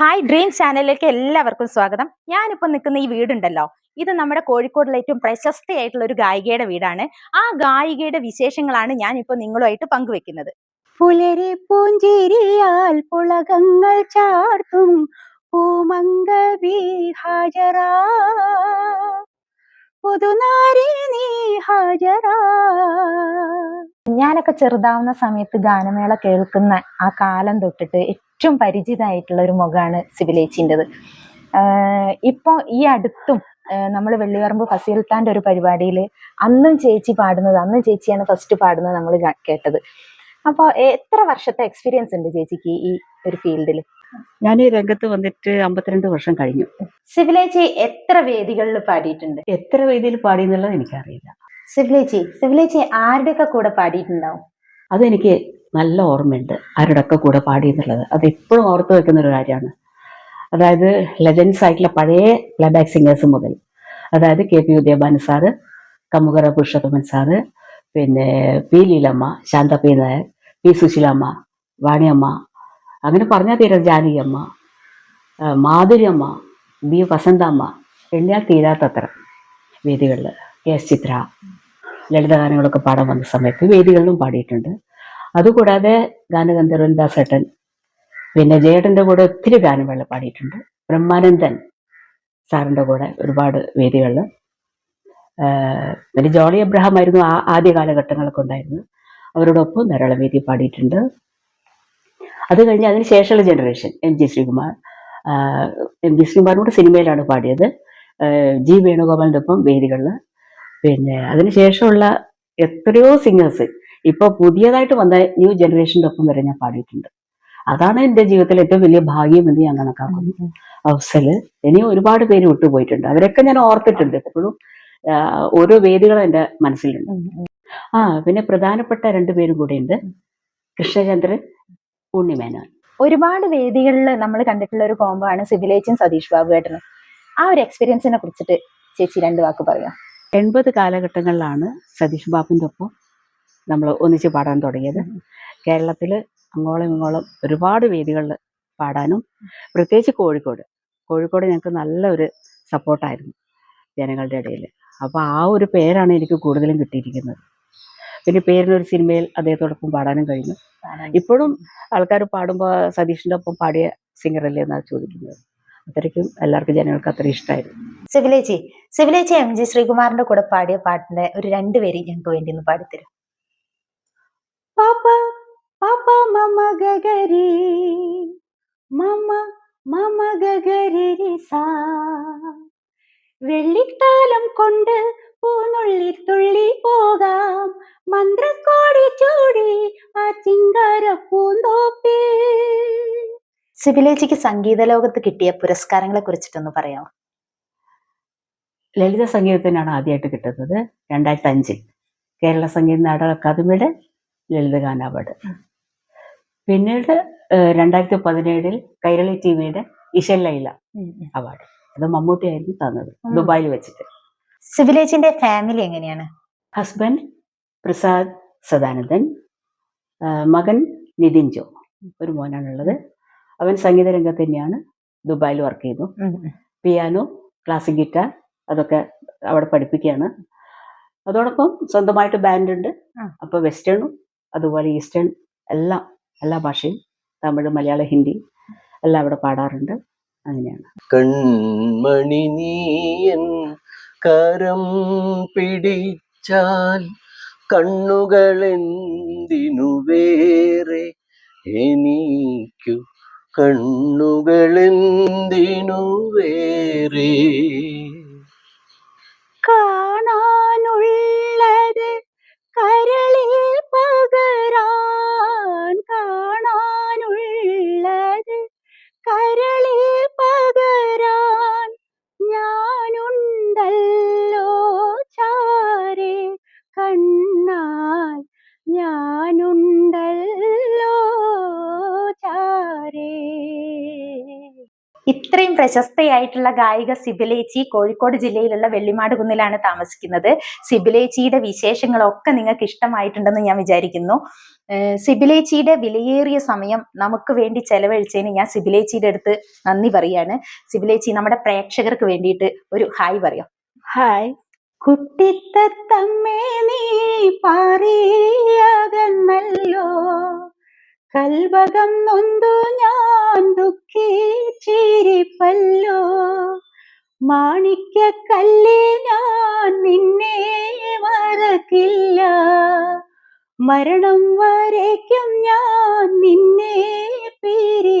Hi dream ചാനലിലേക്ക് എല്ലാവർക്കും സ്വാഗതം. ഞാനിപ്പോൾ നിൽക്കുന്ന ഈ വീടുണ്ടല്ലോ. ഇത് നമ്മുടെ കോഴിക്കോടിലെ ഏറ്റവും പ്രശസ്തയായിട്ടുള്ള ഒരു ഗായികയുടെ വീടാണ്. ആ ഗായികയുടെ വിശേഷങ്ങളാണ് ഞാൻ ഇപ്പോൾ നിങ്ങളുമായിട്ട് പങ്കുവെക്കുന്നത്. പുലരി പൂഞ്ചിരിയാൽ പുളകങ്ങൾ ചാർത്തും പൂമംഗവി ഹാജറ പുതുനാരി നീ ഹാജറ ഞാനൊക്കെ ചെറുതാവുന്ന സമയത്ത് ഗാനമേള കേൾക്കുന്ന ആ കാലം തൊട്ടിട്ട് ഏറ്റവും പരിചിതമായിട്ടുള്ള ഒരു മുഖമാണ് സിബിലേച്ചിന്റെത്. ഇപ്പോൾ ഈ അടുത്തും നമ്മൾ വെള്ളിയറമ്പ് ഫസീൽത്താന്റെ ഒരു പരിപാടിയിൽ അന്നും ചേച്ചി പാടുന്നത് അന്നും ചേച്ചിയാണ് ഫസ്റ്റ് പാടുന്നത് നമ്മൾ കേട്ടത്. അപ്പോൾ എത്ര വർഷത്തെ എക്സ്പീരിയൻസ് ഉണ്ട് ചേച്ചിക്ക് ഈ ഒരു ഫീൽഡിൽ? ഞാൻ ഈ രംഗത്ത് വന്നിട്ട് അമ്പത്തിരണ്ട് വർഷം കഴിഞ്ഞു. സിവിലേച്ചി എത്ര വേദികളിൽ പാടിയിട്ടുണ്ട്? എത്ര വേദിയിൽ പാടി എന്നുള്ളത് എനിക്കറിയില്ല. സിവിലേച്ചി സിവിലേച്ചി ആരുടെയൊക്കെ കൂടെ പാടിയിട്ടുണ്ടാവും? അതെനിക്ക് നല്ല ഓർമ്മയുണ്ട് ആരുടെയൊക്കെ കൂടെ പാടി എന്നുള്ളത് അത് എപ്പോഴും ഓർത്ത് വെക്കുന്ന ഒരു കാര്യമാണ്. അതായത് ലെജൻസ് ആയിട്ടുള്ള പഴയ പ്ലേബാക്ക് സിംഗേഴ്സ് മുതൽ അതായത് K P Udayabhanu sir Kamukara Purushothaman sir പിന്നെ P Leelamma Santha P Nair P Susheelamma Vaniyamma അങ്ങനെ പറഞ്ഞാൽ തീരാ ജാനകിയമ്മ മാധുര്യമ്മ ബി വസന്തമ്മ എണ്ണിയാൽ തീരാത്തത്ര വേദികളിൽ. കെ എസ് ചിത്ര ലളിതഗാനങ്ങളൊക്കെ പാടാൻ വന്ന സമയത്ത് വേദികളിലും പാടിയിട്ടുണ്ട്. അതുകൂടാതെ ഗാനഗന്ധർവൻ ദാസേട്ടൻ പിന്നെ ജയേട്ടന്റെ കൂടെ ഒത്തിരി ഗാനങ്ങൾ പാടിയിട്ടുണ്ട്. ബ്രഹ്മാനന്ദൻ സാറിന്റെ കൂടെ ഒരുപാട് വേദികളിൽ പിന്നെ ജോളി അബ്രഹാം ആയിരുന്നു ആ ആദ്യ കാലഘട്ടങ്ങളൊക്കെ ഉണ്ടായിരുന്നു അവരോടൊപ്പം ധാരാളം വേദി പാടിയിട്ടുണ്ട്. അത് കഴിഞ്ഞ് അതിന് ശേഷമുള്ള generation M G Sreekumar. M G ശ്രീകുമാറിനോട് സിനിമയിലാണ് പാടിയത്. ജി വേണുഗോപാലിന്റെ ഒപ്പം വേദികളിൽ പിന്നെ അതിന് ശേഷമുള്ള എത്രയോ സിംഗേഴ്സ് ഇപ്പോൾ പുതിയതായിട്ട് വന്ന ന്യൂ ജനറേഷന്റെ ഒപ്പം വരെ ഞാൻ പാടിയിട്ടുണ്ട്. അതാണ് എന്റെ ജീവിതത്തിൽ ഏറ്റവും വലിയ ഭാഗ്യം എന്ന് ഞാൻ കണക്കാക്കുന്നു. അവസൽ ഇനി ഒരുപാട് പേര് വിട്ടുപോയിട്ടുണ്ട്. അവരൊക്കെ ഞാൻ ഓർത്തിട്ടുണ്ട്. എപ്പോഴും ഓരോ വേദികളും എന്റെ മനസ്സിലുണ്ട്. ആ പിന്നെ പ്രധാനപ്പെട്ട രണ്ടു പേരും കൂടെ ഉണ്ട്. കൃഷ്ണചന്ദ്രൻ ഉണ്ണിമേനോൻ. ഒരുപാട് വേദികളിൽ നമ്മൾ കണ്ടിട്ടുള്ള ഒരു കോംബോ ആണ് സിവിലേച്ചും സതീഷ് ബാബു ഏട്ടനും. ആ ഒരു എക്സ്പീരിയൻസിനെ കുറിച്ചിട്ട് ചേച്ചി രണ്ട് വാക്ക് പറയാം. എൺപത് കാലഘട്ടങ്ങളിലാണ് സതീഷ് ബാബുവിന്റെ ഒപ്പം നമ്മൾ ഒന്നിച്ച് പാടാൻ തുടങ്ങിയത്. കേരളത്തിൽ അങ്ങോളം ഇങ്ങോളം ഒരുപാട് വേദികളിൽ പാടാനും പ്രത്യേകിച്ച് കോഴിക്കോട്. കോഴിക്കോട് ഞങ്ങൾക്ക് നല്ലൊരു സപ്പോർട്ടായിരുന്നു ജനങ്ങളുടെ ഇടയിൽ അപ്പോൾ ആ ഒരു പേരാണ് എനിക്ക് കൂടുതലും കിട്ടിയിരിക്കുന്നത്. പിന്നെ പേരിനൊരു സിനിമയിൽ അദ്ദേഹത്തോടൊപ്പം പാടാനും കഴിഞ്ഞു. ഇപ്പോഴും ആൾക്കാർ പാടുമ്പോൾ സതീഷിന്റെ ഒപ്പം പാടിയ സിംഗറല്ലേ എന്നാണ് ചോദിക്കുന്നത്. അത്രയ്ക്കും എല്ലാവർക്കും ജനങ്ങൾക്ക് അത്ര ഇഷ്ടമായിരുന്നു സിവിലേച്ചി സിവിലേച്ചി എം ജി ശ്രീകുമാറിന്റെ കൂടെ പാടിയ പാട്ടിന്റെ ഒരു രണ്ട് പേര് ഞങ്ങൾക്ക് വേണ്ടി ഒന്ന് പാടിത്തരും. പാപ്പ പാപ്പ മമ ഗഗരി. മമ മമ ഗഗരി രി സാ വെള്ളിത്താലം കൊണ്ട് പൂനുള്ളി തുള്ളി പോകാം. മന്ത്രക്കോടി ചൂടി ആ ചിങ്കാര പൂന്തോപ്പി സിബിലേജിക്ക് സംഗീത ലോകത്ത് കിട്ടിയ പുരസ്കാരങ്ങളെ കുറിച്ചിട്ടൊന്ന് പറയാമോ? ലളിത സംഗീതത്തിനാണ് ആദ്യമായിട്ട് കിട്ടുന്നത് രണ്ടായിരത്തി അഞ്ചിൽ കേരള സംഗീത നാടക അക്കാദമിയുടെ ലളിതഗാന അവാർഡ് പിന്നീട് രണ്ടായിരത്തി പതിനേഴിൽ കൈരളി ടി വിയുടെ ഇഷൽ ലൈല അവാർഡ്. അത് മമ്മൂട്ടിയായിരുന്നു തന്നത് ദുബായിൽ വെച്ചിട്ട്. സിവിലേജിന്റെ ഫാമിലി എങ്ങനെയാണ്? ഹസ്ബൻഡ് പ്രസാദ് സദാനന്ദൻ മകൻ നിതിൻ ജോ ഒരു മോനാണുള്ളത്. അവൻ സംഗീത രംഗത്ത് തന്നെയാണ് ദുബായിൽ വർക്ക് ചെയ്തു. പിയാനോ ക്ലാസിക് ഗിറ്റാർ അതൊക്കെ അവിടെ പഠിപ്പിക്കുകയാണ്. അതോടൊപ്പം സ്വന്തമായിട്ട് ബാൻഡ് ഉണ്ട് ആ. അപ്പോൾ വെസ്റ്റേണും അതുപോലെ ഈസ്റ്റേൺ എല്ലാം എല്ലാ ഭാഷയും തമിഴ് മലയാളം ഹിന്ദി എല്ലാം അവിടെ പാടാറുണ്ട്. അങ്ങനെയാണ്. കൺമണി നീയൻ കരം പിടിച്ചാൽ കണ്ണുകളെന്തിനു വേറെ? എനിക്കു കണ്ണുകളെന്തിനു വേറെ? ഞാനുണ്ടല്ലോ ചാരേ. ഇത്രയും പ്രശസ്തയായിട്ടുള്ള ഗായിക സിബിലേച്ചി കോഴിക്കോട് ജില്ലയിലുള്ള വെള്ളിമാട് കുന്നിലാണ് താമസിക്കുന്നത്. സിബിലേച്ചിയുടെ വിശേഷങ്ങളൊക്കെ നിങ്ങൾക്ക് ഇഷ്ടമായിട്ടുണ്ടെന്ന് ഞാൻ വിചാരിക്കുന്നു. സിബിലേച്ചിയുടെ വിലയേറിയ സമയം നമുക്ക് വേണ്ടി ചെലവഴിച്ചതിന് ഞാൻ സിബിലേച്ചിയുടെ അടുത്ത് നന്ദി പറയാണ്. സിബിലേച്ചി നമ്മുടെ പ്രേക്ഷകർക്ക് വേണ്ടിയിട്ട് ഒരു ഹായ് പറയാം. ഹായ്. കുട്ടിത്തത്തമ്മേ നീ പാറിയകന്നല്ലോ. കൽവകം നൊന്തു ഞാൻ ദുഃഖിച്ചിരിപ്പല്ലോ മാണിക്യക്കല്ലേ ഞാൻ നിന്നെ മറക്കില്ല. മരണം വരയ്ക്കും ഞാൻ നിന്നെ പിരിയില്ല